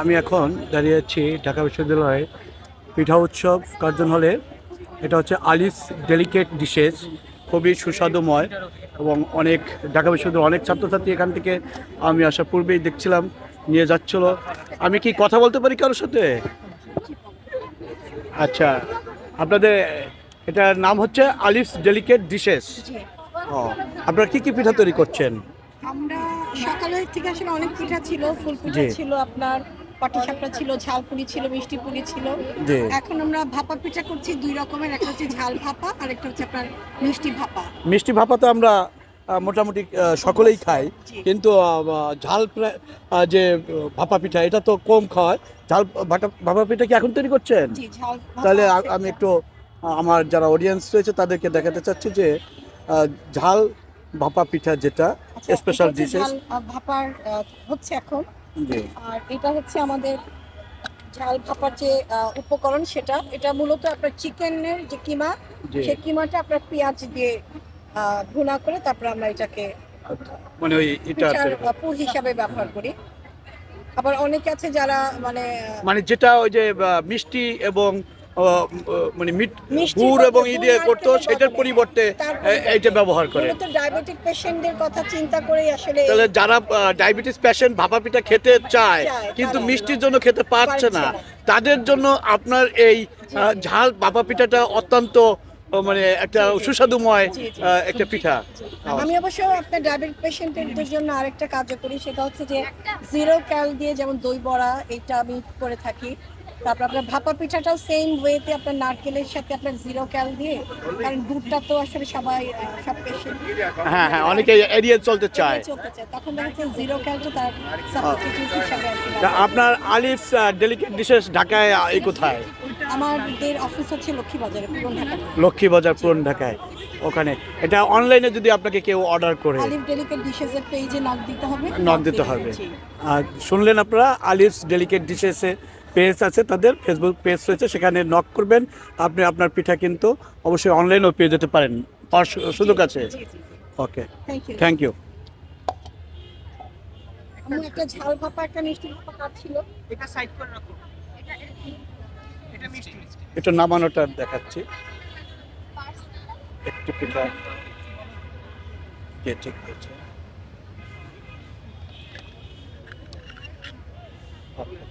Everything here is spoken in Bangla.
আমি এখন দাঁড়িয়ে আছি ঢাকা বিশ্ববিদ্যালয়ে পিঠা উৎসব কার্জন হলে। এটা হচ্ছে আলিস ডেলিকেট ডিশেস। খুবই সুস্বাদুময় এবং অনেক ঢাকা বিশ্ববিদ্যালয়ের অনেক ছাত্রছাত্রী এখান থেকে আমি আসার পূর্বেই দেখছিলাম নিয়ে যাচ্ছিল। আমি কি কথা বলতে পারি কারোর সাথে? আচ্ছা আপনাদের এটার নাম হচ্ছে আলিস ডেলিকেট ডিশেস। ও আপনারা কি কি পিঠা তৈরি করছেন? আমরা সকালের থেকে আসলে অনেক পিঠা ছিল ফুল পিঠা ছিল আপনার পাটিসাপটা ছিল ঝালপুরি ছিল মিষ্টি পুরি ছিল এখন আমরা ভাপা পিঠা করছি দুই রকমের একটা হচ্ছে ঝাল ভাপা আর একটা হচ্ছে আপনার মিষ্টি ভাপা। মিষ্টি ভাপা তো আমরা মোটামুটি সকলেই খাই কিন্তু ঝাল যে ভাপা পিঠা এটা তো কম খাওয়ায়। ঝাল ভাপা পিঠা কি এখন তৈরি করছেন? ঝাল তাহলে আমি একটু আমার যারা অডিয়েন্স রয়েছে তাদেরকে দেখাতে চাচ্ছি যে ঝাল ভাপা পিঠা যেটা স্পেশাল ডিশেস ভাপার হচ্ছে এখন। জি। আর এটা হচ্ছে আমাদের ঝাল ভাপার যে উপকরণ সেটা এটা মূলত আপনার চিকেনের যে কিমা সেই কিমাটা আপনার পেঁয়াজ দিয়ে ভুনা করে তারপর আমরা এটাকে মানে ওই এটা। পুর হিসাবে ব্যবহার করি। আবার অনেকে আছে যারা মানে মানে যেটা ওই যে মিষ্টি এবং মানে গুড় এবং ই দিয়ে করতো সেটার পরিবর্তে এইটা ব্যবহার করে। ডায়াবেটিক পেশেন্টদের কথা চিন্তা করে আসলে তাহলে যারা ডায়াবেটিস পেশেন্ট ভাপা পিঠা খেতে চায় কিন্তু মিষ্টির জন্য খেতে পারছে না তাদের জন্য আপনার এই ঝাল ভাপা পিঠাটা অত্যন্ত মানে একটা। সুস্বাদুময় একটা পিঠা। আমি অবশ্য আপনার ডায়াবেটিক পেশেন্টদের জন্য আরেকটা কাজ করি সেটা হচ্ছে যে জিরো ক্যাল দিয়ে যেমন দই বড়া এটা আমি করে থাকি। তারপর আপনার ভাপা পিঠাটাও সেম ওয়েতে আপনার নারকেলের সাথে আপনার জিরো ক্যাল দিয়ে কারণ দুধটা তো আসলে সবাই সব পেশেন্ট হ্যাঁ হ্যাঁ অনেকে এড়িয়ে চলতে চায়। চলতে চায়। তখন দেখা যাচ্ছে জিরো ক্যালটা তার সাবস্টিটিউট হিসাবে আর কি তা ব্যবহার আপনার আলিফ ডেলিকেট ডিশেস ঢাকায় এই কোথায়? আমাদের অফিস হচ্ছে লক্ষ্মীবাজারে পুরন ঢাকা লক্ষ্মীবাজার পুরন ঢাকায় ওখানে। এটা অনলাইনে যদি আপনাকে কেউ অর্ডার করে আলিফ ডেলিকেট ডিশেসের পেজে নক দিতে হবে। নক দিতে হবে। আর শুনলেন আপনারা আলিফস ডেলিকেট ডিশেসে পেজ আছে তাদের ফেসবুক পেজ রয়েছে সেখানে নক করবেন। আপনি আপনার পিঠা কিন্তু অবশ্যই অনলাইনেও পেয়ে যেতে পারেন। পাওয়ার সুযোগ আছে। ওকে থ্যাংক ইউ একটা ঝাল ভাপা একটা মিষ্টি ভাপা কাজ ছিল। এটা সাইড করে রাখো। একটু নামানোটা দেখাচ্ছি। একটু পিঠা কে ঠিক হয়েছে Okay,